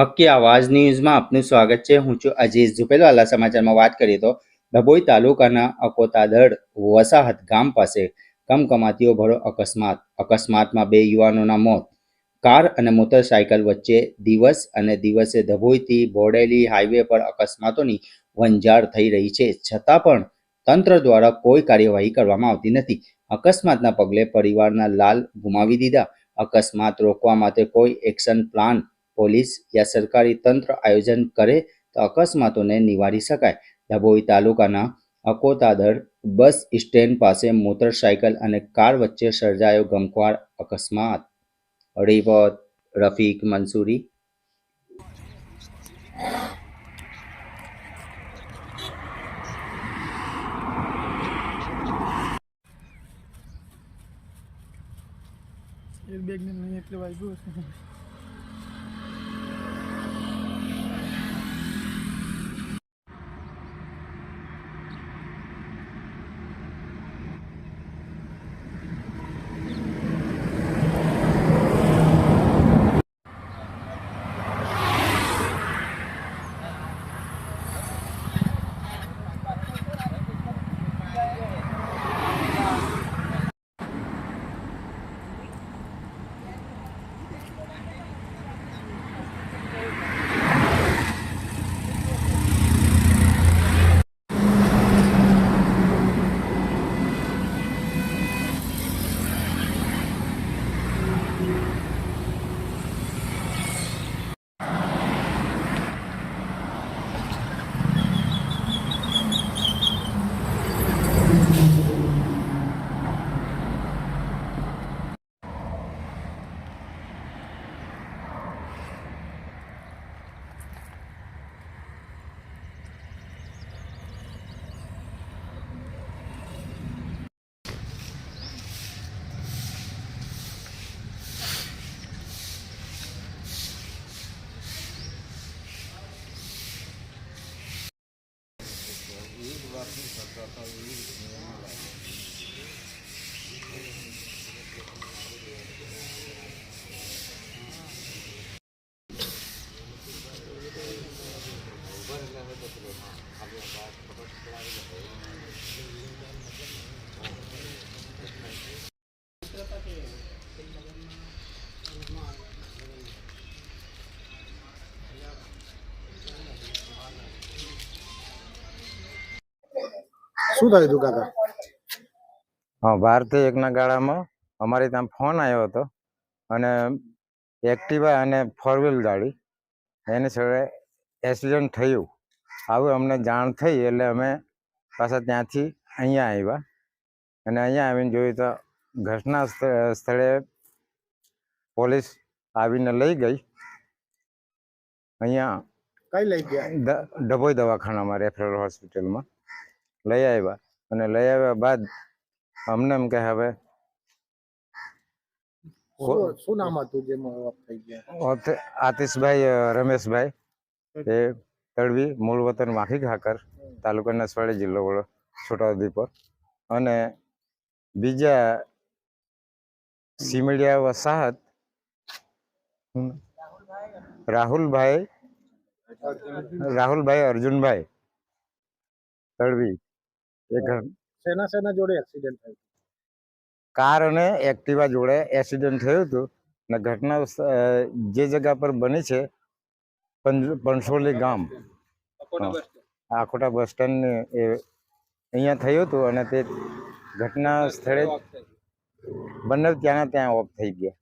હક્કી આવાજ ન્યૂઝમાં આપનું સ્વાગત છે. હું છું અજીઝ ઝુપેલવાલા સમાચારમાં વાત કરીએ તો ડભોઈ તાલુકાના અકોતાદડ વસાહત ગામ પાસે કમકમાતીઓ ભરો અકસ્માત. અકસ્માતમાં બે યુવાનોના મોત. કાર અને મોટરસાયકલ વચ્ચે દિવસ અને દિવસે ડભોઈથી બોડેલી હાઈવે પર અકસ્માતોની વંજાર થઈ રહી છે. છતાં પણ તંત્ર દ્વારા કોઈ કાર્યવાહી કરવામાં આવતી નથી. અકસ્માતના પગલે પરિવારના લાલ ગુમાવી દીધા. અકસ્માત રોકવા માટે કોઈ એક્શન પ્લાન પોલીસ યા સરકારી તંત્ર આયોજન કરે તો અકસ્માતોને નિવારી શકાય. ડભોઈ તાલુકાના અકોતાદર બસ સ્ટેન્ડ પાસે મોટરસાયકલ અને કાર વચ્ચે સર્જાયો ગમખ્વાર અકસ્માત. રિપોર્ટ રફીક, મંસૂરી. એક બેગ ને નહીં એટલે વાગ્યું ਵਾਪਸ ਸਰਕਾਰ ਦਾ ਇਹ ਨਹੀਂ શું થયું હતું કાકા? હા ભારતીય એકના ગાળામાં અમારે ત્યાં ફોન આવ્યો હતો અને એક્ટિવા અને ફોર વ્હીલ ગાડી એની સાથે એક્સિડન્ટ થયું. આવું અમને જાણ થઈ એટલે અમે પાછા ત્યાંથી અહીંયા આવ્યા અને અહીંયા આવીને જોયું તો ઘટના સ્થ- સ્થળે પોલીસ આવીને લઈ ગઈ. અહીંયા કઈ લઈ ગયા? ડભોઈ દવાખાનામાં રેફરલ હોસ્પિટલમાં. લઈ આવ્યા. અને લઈ આવ્યા બાદ અમને એમ કે હવે શું શું નામ હતું જે મોત થઈ ગયા? આતિશભાઈ રમેશભાઈ એ તળવી મૂળ વતન માખી ખાકર તાલુકા નસવાડી જિલ્લો વડો છોટાઉદેપુર. અને બીજા સિમડિયા વસાહત રાહુલભાઈ રાહુલભાઈ અર્જુનભાઈ તળવી. એ ઘર સેના સેના જોડે એક્સિડન્ટ થયું કાર અને એક્ટિવા જોડે એક્સિડન્ટ થયું હતું ને ઘટના જે જગ્યા પર બની છે પંસોલી ગામ. આખોટા બસ સ્ટેન્ડ. એ અહીંયા થયું હતું અને તે ઘટના સ્થળે બંને ત્યાંના ત્યાં ઓફ થઈ ગયા.